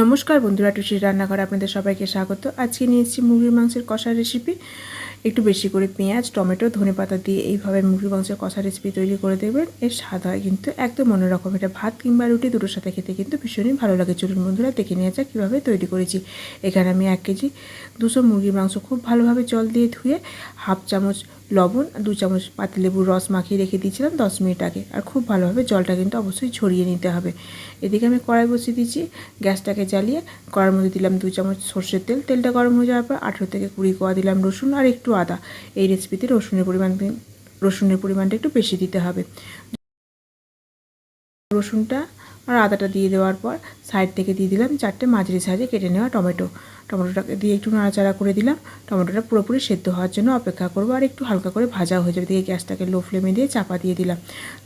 নমস্কার বন্ধুরা, টুসির রান্নাঘর আপনাদের সবাইকে স্বাগত। আজকে নিয়ে এসেছি মুরগির মাংসের কষা রেসিপি একটু বেশি করে পেঁয়াজ, টমেটো, ধনে পাতা দিয়ে এইভাবে মুরগির মাংসের কষা রেসিপি তৈরি করে দেবেন। এর স্বাদ হয় কিন্তু একদম অন্যরকম। এটা ভাত কিংবা রুটি, দুটোর সাথে খেতে কিন্তু ভীষণই ভালো লাগে। চলুন বন্ধুরা, দেখে নিয়ে যাক কীভাবে তৈরি করেছি। এখানে আমি এক কেজি দুশো মুরগির মাংস খুব ভালোভাবে জল দিয়ে ধুয়ে হাফ চামচ লবণ আর দু চামচ পাতিলেবুর রস মাখিয়ে রেখে দিয়েছিলাম দশ মিনিট আগে। আর খুব ভালোভাবে জলটা কিন্তু অবশ্যই ছড়িয়ে নিতে হবে। এদিকে আমি কড়াই বসিয়ে দিয়েছি, গ্যাসটাকে জ্বালিয়ে কড়ার মধ্যে দিলাম দু চামচ সর্ষের তেল। তেলটা গরম হয়ে যাওয়ার পর আঠেরো থেকে কুড়ি কোয়া দিলাম রসুন আর একটু আদা। এই রেসিপিতে রসুনের পরিমাণ, রসুনের পরিমাণটা একটু বেশি দিতে হবে। রসুনটা আর আদাটা দিয়ে দেওয়ার পর সাইড থেকে দিয়ে দিলাম চারটে মাঝারি সাইজে কেটে নেওয়া টমেটো। টমেটোটাকে দিয়ে একটু নাড়াচাড়া করে দিলাম। টমেটোটা পুরোপুরি সেদ্ধ হওয়ার জন্য অপেক্ষা করব আর একটু হালকা করে ভাজা হয়ে যাবে। দিয়ে গ্যাসটাকে লো ফ্লেমে দিয়ে চাপা দিয়ে দিলাম।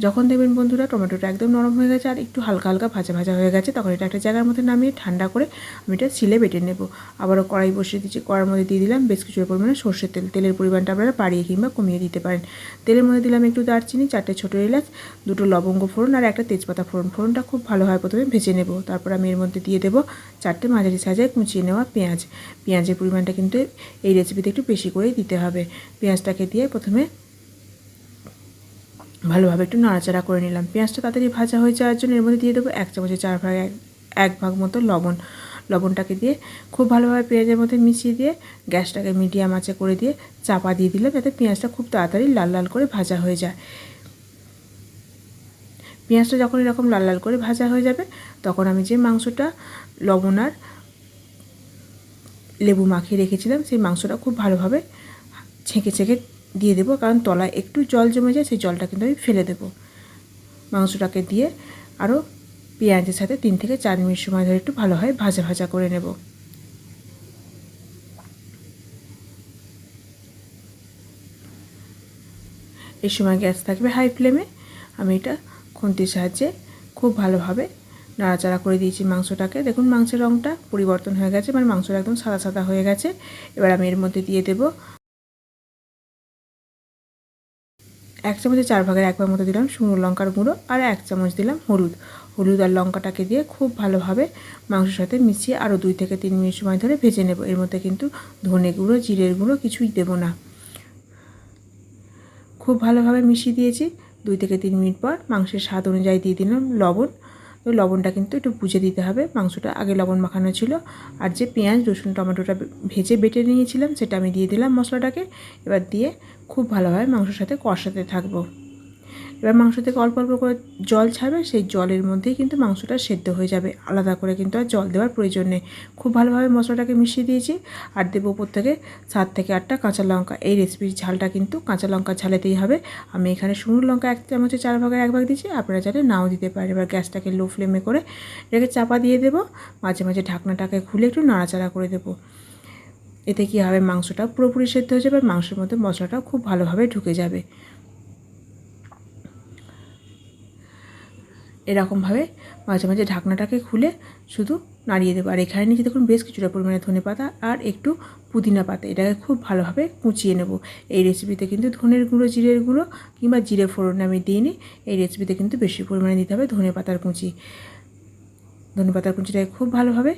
যখন দেখবেন বন্ধুরা টমেটোটা একদম নরম হয়ে গেছে আর একটু হালকা হালকা ভাজা ভাজা হয়ে গেছে, তখন এটা একটা জায়গার মধ্যে নামিয়ে ঠান্ডা করে আমি এটা সিলে বেটে নেব। আবারও কড়াই বসিয়ে দিচ্ছি, কড়ার মধ্যে দিয়ে দিলাম বেশ কিছু পরিমাণে সর্ষের তেল। তেলের পরিমাণটা আপনারা বাড়িয়ে কিংবা কমিয়ে দিতে পারেন। তেলের মধ্যে দিলাম একটু দারচিনি, চারটে ছোটো এলাচ, দুটো লবঙ্গ ফোড়ন আর একটা তেজপাতা ফোড়ন। ফোড়নটা খুব ভালোভাবে প্রথমে ভেজে নেব। তারপর আমি এর মধ্যে দিয়ে দেবো চারটে মাঝারি সাজায় কুচিয়ে নেওয়া পেঁয়াজ। পেঁয়াজের পরিমাণটা কিন্তু এই রেসিপিতে একটু বেশি করেই দিতে হবে। পেঁয়াজটাকে দিয়ে প্রথমে ভালোভাবে একটু নাড়াচাড়া করে নিলাম। পেঁয়াজটা তাড়াতাড়ি ভাজা হয়ে যাওয়ার জন্য এর মধ্যে দিয়ে দেবো এক চামচের চার ভাগ, এক এক ভাগ মতো লবণ। লবণটাকে দিয়ে খুব ভালোভাবে পেঁয়াজের মধ্যে মিশিয়ে দিয়ে গ্যাসটাকে মিডিয়াম আঁচে করে দিয়ে চাপা দিয়ে দিলাম যাতে পেঁয়াজটা খুব তাড়াতাড়ি লাল লাল করে ভাজা হয়ে যায়। পেঁয়াজটা যখন এরকম লাল লাল করে ভাজা হয়ে যাবে, তখন আমি যে মাংসটা, লবণ আর লেবু মাখিয়ে রেখেছিলাম, সেই মাংসটা খুব ভালোভাবে ছেঁকে ছেঁকে দিয়ে দেবো, কারণ তলায় একটু জল জমে যায়, সেই জলটা কিন্তু আমি ফেলে দেবো। মাংসটাকে দিয়ে আরও পেঁয়াজের সাথে তিন থেকে চার মিনিট সময় ধরে একটু ভালোভাবে ভাজা ভাজা করে নেব। এই সময় গ্যাস থাকবে হাই ফ্লেমে, আমি এটা খুন্তির সাহায্যে খুব ভালোভাবে নাড়াচাড়া করে দিয়েছি মাংসটাকে। দেখুন মাংসের রঙটা পরিবর্তন হয়ে গেছে মানে মাংসটা একদম সাদা সাদা হয়ে গেছে। এবার আমি এর মধ্যে দিয়ে দেব এক চামচের চার ভাগের এক ভাগ মতো দিলাম শুকনো লঙ্কার গুঁড়ো আর এক চামচ দিলাম হলুদ। হলুদ আর লঙ্কাটাকে দিয়ে খুব ভালোভাবে মাংসের সাথে মিশিয়ে আরও দুই থেকে তিন মিনিট সময় ধরে ভেজে নেব। এর মধ্যে কিন্তু ধনে গুঁড়ো, জিরের গুঁড়ো কিছুই দেব না। খুব ভালোভাবে মিশিয়ে দিয়েছি। দুই থেকে তিন মিনিট পর মাংসের স্বাদ অনুযায়ী দিয়ে দিলাম লবণ। তো লবণটা কিন্তু একটু বুঝে দিতে হবে। মাংসটা আগে লবণ মাখানো ছিল। আর যে পেঁয়াজ, রসুন, টমেটোটা ভেজে বেটে নিয়েছিলাম, সেটা আমি দিয়ে দিলাম মশলাটাকে। এবার দিয়ে খুব ভালোভাবে মাংসের সাথে কষাতে থাকব। এবার মাংস থেকে অল্প অল্প করে জল ছাড়বে, সেই জলের মধ্যেই কিন্তু মাংসটা সেদ্ধ হয়ে যাবে। আলাদা করে কিন্তু আর জল দেওয়ার প্রয়োজন নেই। খুব ভালোভাবে মশলাটাকে মিশিয়ে দিয়েছি আর দেবো উপর থেকে সাত থেকে আটটা কাঁচা লঙ্কা। এই রেসিপির ঝালটা কিন্তু কাঁচা লঙ্কা ঝালেতেই হবে। আমি এখানে শুকনো লঙ্কা এক চামচে চার ভাগের এক ভাগ দিয়েছি, আপনারা চাইলে নাও দিতে পারেন। এবার গ্যাসটাকে লো ফ্লেমে করে এটাকে চাপা দিয়ে দেবো। মাঝে মাঝে ঢাকনাটাকে খুলে একটু নাড়াচাড়া করে দেবো। এতে কী হবে? মাংসটা পুরোপুরি সেদ্ধ হয়ে যাবে, মাংসের মধ্যে মশলাটাও খুব ভালোভাবে ঢুকে যাবে। এরকমভাবে মাঝে মাঝে ঢাকনাটাকে খুলে শুধু নাড়িয়ে দেবো। আর এখানে নিচে দেখুন বেশ কিছুটা পরিমাণে ধনে পাতা আর একটু পুদিনা পাতা। এটাকে খুব ভালোভাবে কুচিয়ে নেব। এই রেসিপিতে কিন্তু ধনের গুঁড়ো, জিরের গুঁড়ো কিংবা জিরে ফোড়ন আমি দিইনি। এই রেসিপিতে কিন্তু বেশি পরিমাণে দিতে হবে ধনে পাতার কুচি। ধনে পাতার কুচিটাকে খুব ভালোভাবে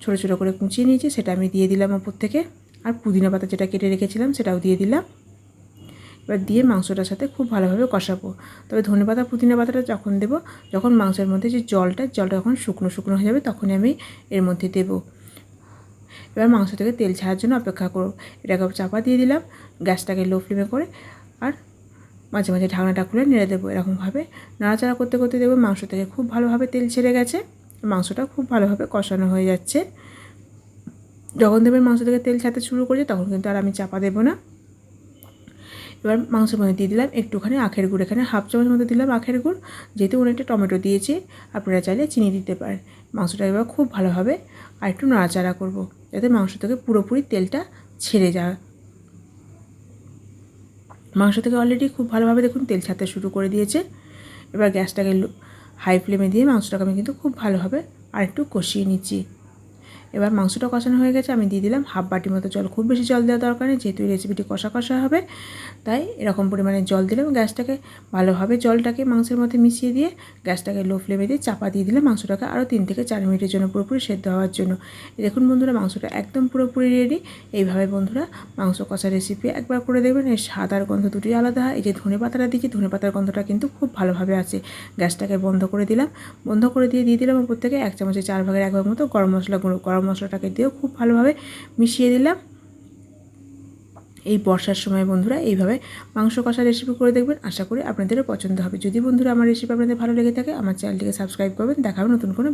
ছোটো ছোটো করে কুচিয়ে নিয়েছি, সেটা আমি দিয়ে দিলাম ওপর থেকে। আর পুদিনা পাতা যেটা কেটে রেখেছিলাম, সেটাও দিয়ে দিলাম। এবার দিয়ে মাংসটার সাথে খুব ভালোভাবে কষাবো। তবে ধনে পাতা পুদিনা পাতাটা যখন দেব, যখন মাংসের মধ্যে যে জলটা জলটা যখন শুকনো শুকনো হয়ে যাবে, তখনই আমি এর মধ্যে দেব। এবার মাংস থেকে তেল ছাড়ার জন্য অপেক্ষা করব। এটাকে চাপা দিয়ে দিলাম, গ্যাসটাকে লো ফ্লেমে করে, আর মাঝে মাঝে ঢাকনাটা খুলে নেড়ে দেবো এরকমভাবে। নাড়াচাড়া করতে করতে দেবো মাংস থেকে খুব ভালোভাবে তেল ছেড়ে গেছে, মাংসটা খুব ভালোভাবে কষানো হয়ে যাচ্ছে। যখন দেবেন মাংস থেকে তেল ছাড়তে শুরু করছে, তখন কিন্তু আর আমি চাপা দেবো না। এবার মাংসের মধ্যে দিয়ে দিলাম, একটুখানি আখের গুড়, এখানে হাফ চামচ মধ্যে দিলাম আখের গুড়, যেহেতু অনেকটা টমেটো দিয়েছি, আপনারা চাইলে চিনি দিতে পারেন। মাংসটা এবার খুব ভালোভাবে আর একটু নাড়াচাড়া করব, যাতে মাংস থেকে পুরোপুরি তেলটা ছেড়ে যায়। মাংস থেকে অলরেডি খুব ভালোভাবে দেখুন তেল ছাড়তে শুরু করে দিয়েছে। এবার গ্যাসটাকে হাই ফ্লেমে দিয়ে মাংসটাকে আমি কিন্তু খুব ভালোভাবে আর একটু কষিয়ে নিচ্ছি। এবার মাংসটা কষানো হয়ে গেছে, আমি দিয়ে দিলাম হাফ বাটি মতো জল। খুব বেশি জল দেওয়া দরকার নেই, যেহেতু এই রেসিপিটি কষা কষা হবে, তাই এরকম পরিমাণে জল দিলাম। গ্যাসটাকে ভালোভাবে জলটাকে মাংসের মধ্যে মিশিয়ে দিয়ে গ্যাসটাকে লো ফ্লেমে দিয়ে চাপা দিয়ে দিলে মাংসটাকে আরও তিন থেকে চার মিনিটের জন্য পুরোপুরি সেদ্ধ হওয়ার জন্য। দেখুন বন্ধুরা, মাংসটা একদম পুরোপুরি রেডি এইভাবে বন্ধুরা মাংস কষা রেসিপি একবার করে দেখবেন, এর স্বাদ আর গন্ধ দুটোই আলাদা। হয় এই যে ধনে পাতাটা দিয়েছি, ধনে পাতার গন্ধটা কিন্তু খুব ভালোভাবে আছে গ্যাসটাকে বন্ধ করে দিলাম, বন্ধ করে দিয়ে দিয়ে দিলাম উপর থেকে এক চামচে চার ভাগের এক ভাগ মতো গরম মশলা গরম মশলাটাকে দিয়েও খুব ভালোভাবে মিশিয়ে দিলাম। এই বর্ষার সময় বন্ধুরা এইভাবে মাংস কষা রেসিপি করে দেখবেন, আশা করি আপনাদেরও পছন্দ হবে। যদি বন্ধুরা আমার রেসিপি আপনাদের ভালো লেগে থাকে, আমার চ্যানেলটিকে সাবস্ক্রাইব করবেন। দেখাবেন নতুন কোনো